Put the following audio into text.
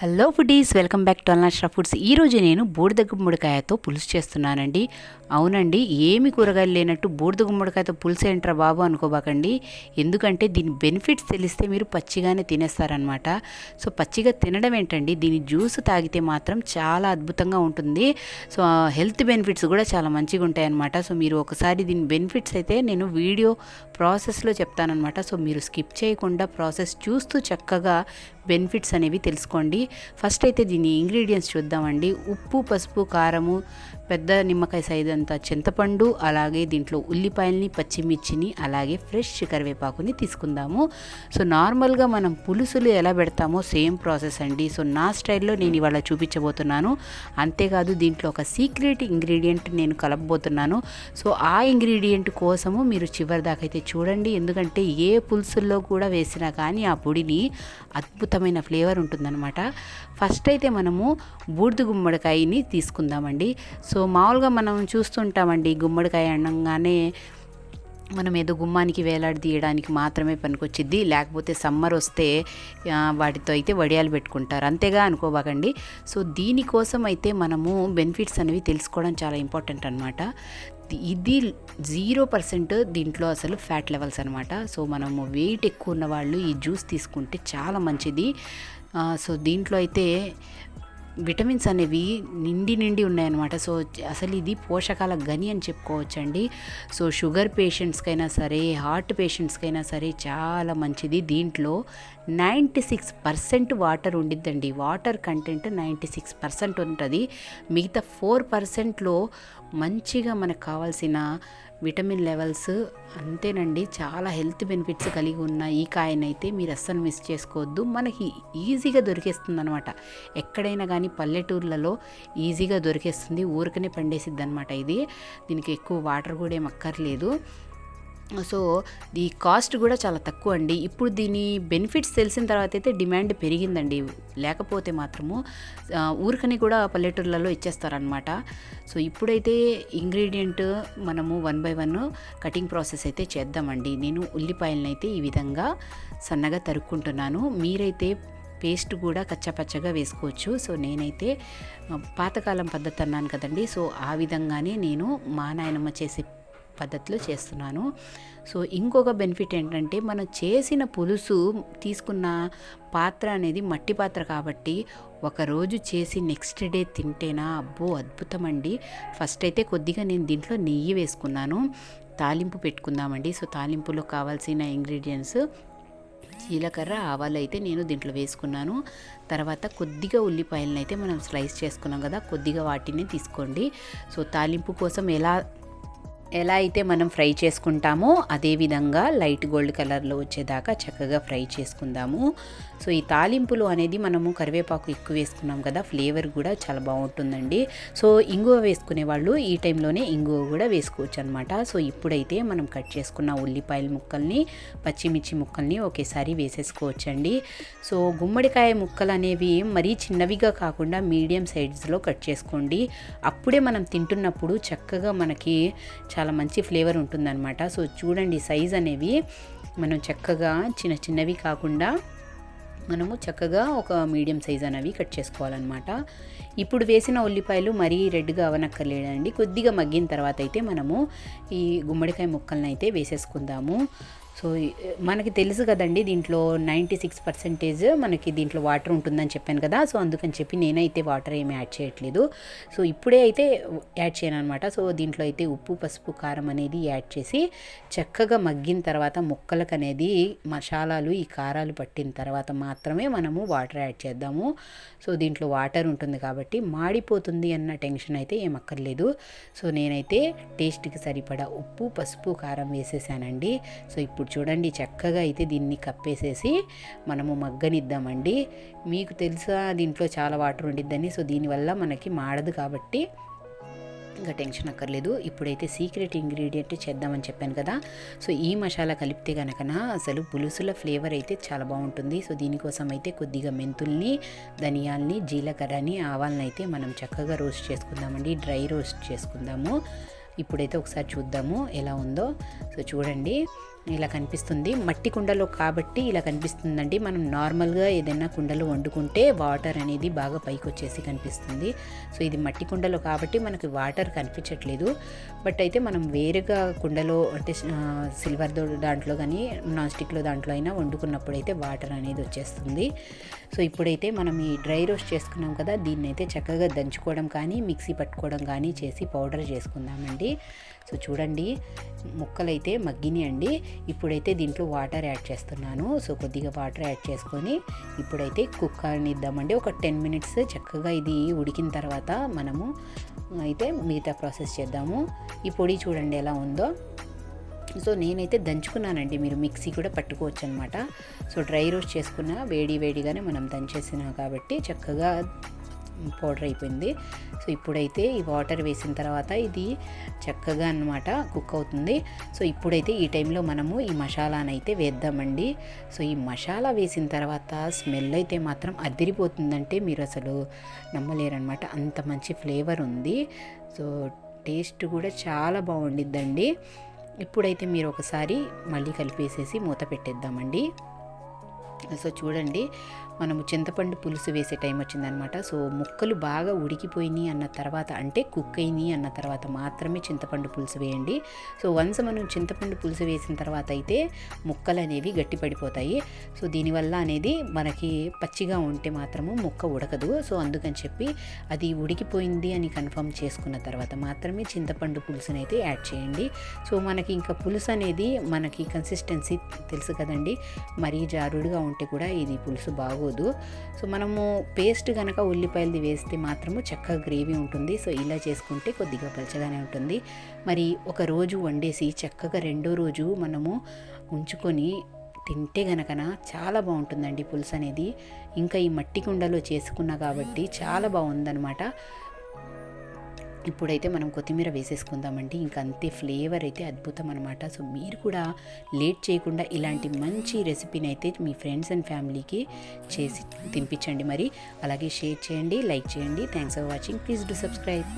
Hello foodies welcome back to అల్నాష్రా foods. ఈరోజు నేను బూడిద గుమ్మడికాయతో పులుసు చేస్తున్నానండి. అవునండి ఏమి కూరగాయలు లేనట్టు బూడిద గుమ్మడికాయతో పులుసు ఏంట్రా బాబు అనుకోబాకండి. ఎందుకంటే దీని బెనిఫిట్స్ తెలిస్తే మీరు పచ్చిగానే తినేస్తారనమాట సో పచ్చిగా తినడం ఏంటండి దీని జ్యూస్ తాగితే మాత్రం చాలా అద్భుతంగా ఉంటుంది. సో హెల్త్ బెనిఫిట్స్ కూడా చాలా మంచిగా ఉంటాయన్నమాట సో మీరు ఒకసారి దీని బెనిఫిట్స్ అయితే నేను వీడియో ప్రాసెస్లో చెప్తానమాట సో మీరు స్కిప్ చేయకుండా ప్రాసెస్ చూస్తూ చక్కగా బెనిఫిట్స్ అనేవి తెలుసుకోండి. ఫస్ట్ అయితే దీని ఇంగ్రీడియంట్స్ చూద్దామండి. ఉప్పు పసుపు కారము పెద్ద నిమ్మకాయ సైజ్ అంత చింతపండు అలాగే దీంట్లో ఉల్లిపాయల్ని పచ్చిమిర్చిని అలాగే ఫ్రెష్ కరివేపాకుని తీసుకుందాము. సో నార్మల్గా మనం పులుసులు ఎలా పెడతామో సేమ్ ప్రాసెస్ అండి. సో నా స్టైల్లో నేను ఇవాళ చూపించబోతున్నాను. అంతేకాదు దీంట్లో ఒక సీక్రెట్ ఇంగ్రీడియంట్ నేను కలపబోతున్నాను. సో ఆ ఇంగ్రీడియంట్ కోసము మీరు చివరి దాకైతే అయితే చూడండి. ఎందుకంటే ఏ పులుసుల్లో కూడా వేసినా కానీ ఆ పొడిని అద్భుతమైన ఫ్లేవర్ ఉంటుందన్నమాట. ఫస్ట్ అయితే మనము బూడిద గుమ్మడికాయని తీసుకుందామండి. సో మామూలుగా మనం చూస్తుంటామండి గుమ్మడికాయ అనగానే మనం ఏదో గుమ్మానికి వేలాడదీయడానికి మాత్రమే పనికొచ్చిద్ది. లేకపోతే సమ్మర్ వస్తే వాటితో అయితే వడియాలు పెట్టుకుంటారు. అంతేగా అనుకోబాకండి. సో దీనికోసం అయితే మనము బెనిఫిట్స్ అనేవి తెలుసుకోవడం చాలా ఇంపార్టెంట్ అనమాట ఇది జీరో పర్సెంట్ దీంట్లో అసలు ఫ్యాట్ లెవెల్స్ అనమాట సో మనము వెయిట్ ఎక్కువ ఉన్న వాళ్ళు ఈ జ్యూస్ తీసుకుంటే చాలా మంచిది. సో దీంట్లో అయితే విటమిన్స్ అనేవి నిండి నిండి ఉన్నాయన్నమాట. సో అసలు ఇది పోషకాల గని అని చెప్పుకోవచ్చండి. సో షుగర్ పేషెంట్స్కైనా సరే హార్ట్ పేషెంట్స్కైనా సరే చాలా మంచిది. దీంట్లో నైంటీ సిక్స్ పర్సెంట్ వాటర్ ఉండిద్దండి. Water content ninety six percent ఉంటుంది. మిగతా ఫోర్ పర్సెంట్లో మంచిగా మనకు కావాల్సిన విటమిన్ లెవెల్స్ అంతేనండి. చాలా హెల్త్ బెనిఫిట్స్ కలిగి ఉన్న ఈ కాయనైతే మీరు అస్సలు మిస్ చేసుకోవద్దు. మనకి ఈజీగా దొరికేస్తుంది అనమాట ఎక్కడైనా కానీ పల్లెటూర్లలో ఈజీగా దొరికేస్తుంది. ఊరికనే పండేసిద్ది అనమాట ఇది. దీనికి ఎక్కువ వాటర్ కూడా ఏం అక్కర్లేదు. సో ఈ కాస్ట్ కూడా చాలా తక్కువ అండి. ఇప్పుడు దీని బెనిఫిట్స్ తెలిసిన తర్వాత అయితే డిమాండ్ పెరిగిందండి. లేకపోతే మాత్రము ఊరికని కూడా పల్లెటూర్లలో ఇచ్చేస్తారనమాట సో ఇప్పుడైతే ఇంగ్రీడియంట్ మనము one by one cutting process అయితే చేద్దామండి. నేను ఉల్లిపాయలను అయితే ఈ విధంగా సన్నగా తరుక్కుంటున్నాను. మీరైతే పేస్ట్ కూడా కచ్చపచ్చగా వేసుకోవచ్చు. సో నేనైతే పాతకాలం పద్ధతి అన్నాను కదండి. సో ఆ విధంగానే నేను మా నాయనమ్మ చేసే పద్ధతిలో చేస్తున్నాను. సో ఇంకొక బెనిఫిట్ ఏంటంటే మనం చేసిన పులుసు తీసుకున్న పాత్ర అనేది మట్టి పాత్ర కాబట్టి ఒకరోజు చేసి నెక్స్ట్ డే తింటేనా? అబ్బో అద్భుతం అండి ఫస్ట్ అయితే కొద్దిగా నేను దీంట్లో నెయ్యి వేసుకున్నాను. తాలింపు పెట్టుకుందామండి. సో తాలింపులో కావాల్సిన ఇంగ్రీడియంట్స్ జీలకర్ర ఆవాలు అయితే నేను దీంట్లో వేసుకున్నాను. తర్వాత కొద్దిగా ఉల్లిపాయలను అయితే మనం స్లైస్ చేసుకున్నాం కదా కొద్దిగా వాటిని తీసుకోండి. సో తాలింపు కోసం ఎలా ఎలా అయితే మనం ఫ్రై చేసుకుంటామో అదే విధంగా లైట్ గోల్డ్ కలర్లో వచ్చేదాకా చక్కగా ఫ్రై చేసుకుందాము. సో ఈ తాలింపులు అనేది మనము కరివేపాకు ఎక్కువ వేసుకున్నాం కదా ఫ్లేవర్ కూడా చాలా బాగుంటుందండి. సో ఇంగువ వేసుకునే వాళ్ళు ఈ టైంలోనే ఇంగువ కూడా వేసుకోవచ్చు అనమాట సో ఇప్పుడైతే మనం కట్ చేసుకున్న ఉల్లిపాయల ముక్కల్ని పచ్చిమిర్చి ముక్కల్ని ఒకేసారి వేసేసుకోవచ్చండి. సో గుమ్మడికాయ ముక్కలు అనేవి మరీ చిన్నవిగా కాకుండా మీడియం సైజ్లో కట్ చేసుకోండి. అప్పుడే మనం తింటున్నప్పుడు చక్కగా మనకి చాలా మంచి ఫ్లేవర్ ఉంటుందన్నమాట. సో చూడండి సైజ్ అనేవి. మనం చక్కగా చిన్న చిన్నవి కాకుండా మనము చక్కగా ఒక మీడియం సైజ్ అనేవి కట్ చేసుకోవాలన్నమాట. ఇప్పుడు వేసిన ఉల్లిపాయలు మరీ రెడ్గా అవనక్కర్లేదండి. కొద్దిగా మగ్గిన తర్వాత అయితే మనము ఈ గుమ్మడికాయ ముక్కలను అయితే వేసేసుకుందాము. సో మనకి తెలుసు కదండి దీంట్లో నైంటీ సిక్స్ పర్సెంటేజ్ మనకి దీంట్లో వాటర్ ఉంటుందని చెప్పాను కదా. సో అందుకని చెప్పి నేనైతే వాటర్ ఏమి యాడ్ చేయట్లేదు. సో ఇప్పుడే అయితే యాడ్ చేయను అనమాట సో దీంట్లో అయితే ఉప్పు పసుపు కారం అనేది యాడ్ చేసి చక్కగా మగ్గిన తర్వాత ముక్కలకు అనేది మసాలాలు ఈ కారాలు పట్టిన తర్వాత మాత్రమే మనము వాటర్ యాడ్ చేద్దాము. సో దీంట్లో వాటర్ ఉంటుంది కాబట్టి మాడిపోతుంది అన్న టెన్షన్ అయితే ఏం అక్కర్లేదు. సో నేనైతే టేస్ట్కి సరిపడా ఉప్పు పసుపు కారం వేసేసానండి. సో ఇప్పుడు చూడండి చక్కగా అయితే దీన్ని కప్పేసేసి మనము మగ్గనిద్దామండి. మీకు తెలుసా దీంట్లో చాలా వాటర్ ఉండిద్దని సో దీనివల్ల మనకి మాడదు కాబట్టి ఇంకా టెన్షన్ అక్కర్లేదు. ఇప్పుడైతే సీక్రెట్ ఇంగ్రీడియంట్ చేద్దామని చెప్పాను కదా సో ఈ మసాలా కలిపితే కనుకన అసలు పులుసుల ఫ్లేవర్ అయితే చాలా బాగుంటుంది. సో దీనికోసం అయితే కొద్దిగా మెంతుల్ని ధనియాల్ని జీలకర్రని ఆవాలని అయితే మనం చక్కగా రోస్ట్ చేసుకుందామండి. డ్రై రోస్ట్ చేసుకుందాము. ఇప్పుడైతే ఒకసారి చూద్దాము ఎలా ఉందో. సో చూడండి ఇలా కనిపిస్తుంది. మట్టి కుండలో కాబట్టి ఇలా కనిపిస్తుందండి. మనం నార్మల్గా ఏదైనా కుండలో వండుకుంటే వాటర్ అనేది బాగా పైకి వచ్చేసి కనిపిస్తుంది. సో ఇది మట్టి కుండలో కాబట్టి మనకి వాటర్ కనిపించట్లేదు. బట్ అయితే మనం వేరుగా కుండలో అంటే సిల్వర్ దాంట్లో కానీ నాన్ స్టిక్లో దాంట్లో అయినా వండుకున్నప్పుడు అయితే వాటర్ అనేది వచ్చేస్తుంది. సో ఇప్పుడైతే మనం ఈ డ్రై రోస్ట్ చేసుకున్నాం కదా దీన్ని అయితే చక్కగా దంచుకోవడం కానీ మిక్సీ పట్టుకోవడం కానీ చేసి పౌడర్ చేసుకుందామండి. సో చూడండి. ముక్కలైతే మగ్గిని అండి ఇప్పుడైతే దీంట్లో వాటర్ యాడ్ చేస్తున్నాను. సో కొద్దిగా వాటర్ యాడ్ చేసుకొని ఇప్పుడైతే కుక్ అనిద్దామండి ఒక టెన్ మినిట్స్ చక్కగా ఇది ఉడికిన తర్వాత మనము అయితే మిగతా ప్రాసెస్ చేద్దాము. ఈ పొడి చూడండి ఎలా ఉందో. సో నేనైతే దంచుకున్నానండి. మీరు మిక్సీ కూడా పట్టుకోవచ్చు అనమాట సో డ్రై రోస్ట్ చేసుకున్న వేడి వేడిగానే మనం దంచేసినా కాబట్టి చక్కగా పౌడర్ అయిపోయింది. సో ఇప్పుడైతే ఈ వాటర్ వేసిన తర్వాత ఇది చక్కగా అనమాట కుక్ అవుతుంది. సో ఇప్పుడైతే ఈ టైంలో మనము ఈ మసాలానైతే అయితే వేద్దామండి. సో ఈ మసాలా వేసిన తర్వాత స్మెల్ అయితే మాత్రం అదిరిపోతుందంటే మీరు అసలు నమ్మలేరనమాట అంత మంచి ఫ్లేవర్ ఉంది. సో టేస్ట్ కూడా చాలా బాగుండిద్దండి. ఇప్పుడైతే మీరు ఒకసారి మళ్ళీ కలిపేసేసి మూత పెట్టేద్దామండి. సో చూడండి మనము చింతపండు పులుసు వేసే టైం వచ్చిందనమాట. సో ముక్కలు బాగా ఉడికిపోయినాయి అన్న తర్వాత అంటే కుక్ అయినాయి అన్న తర్వాత మాత్రమే చింతపండు పులుసు వేయండి. సో వన్స్ మనం చింతపండు పులుసు వేసిన తర్వాత అయితే ముక్కలు అనేవి గట్టి పడిపోతాయి. సో దీనివల్ల అనేది మనకి పచ్చిగా ఉంటే మాత్రము ముక్క ఉడకదు. సో అందుకని చెప్పి అది ఉడికిపోయింది అని కన్ఫర్మ్ చేసుకున్న తర్వాత మాత్రమే చింతపండు పులుసుని అయితే యాడ్ చేయండి. సో మనకి ఇంకా పులుసు అనేది మనకి కన్సిస్టెన్సీ తెలుసు కదండి మరీ జారుడుగా ఉంటే కూడా ఇది పులుసు బాగోదు. సో మనము పేస్ట్ కనుక ఉల్లిపాయలది వేస్తే మాత్రము చక్కగా గ్రేవీ ఉంటుంది. సో ఇలా చేసుకుంటే కొద్దిగా పలచగానే ఉంటుంది. మరి ఒక రోజు వండేసి చక్కగా రెండో రోజు మనము ఉంచుకొని తింటే గనకన చాలా బాగుంటుందండి పులుసు అనేది ఇంకా ఈ మట్టి కుండలో చేసుకున్నా కాబట్టి చాలా బాగుందనమాట ఇప్పుడైతే మనం కొత్తిమీర వేసేసుకుందామండి. ఇంకా అంతే ఫ్లేవర్ అయితే అద్భుతం అనమాట సో మీరు కూడా లేట్ చేయకుండా ఇలాంటి మంచి రెసిపీని అయితే మీ ఫ్రెండ్స్ అండ్ ఫ్యామిలీకి చేసి తినిపించండి మరి. అలాగే షేర్ చేయండి లైక్ చేయండి. Thanks for watching. Please do subscribe.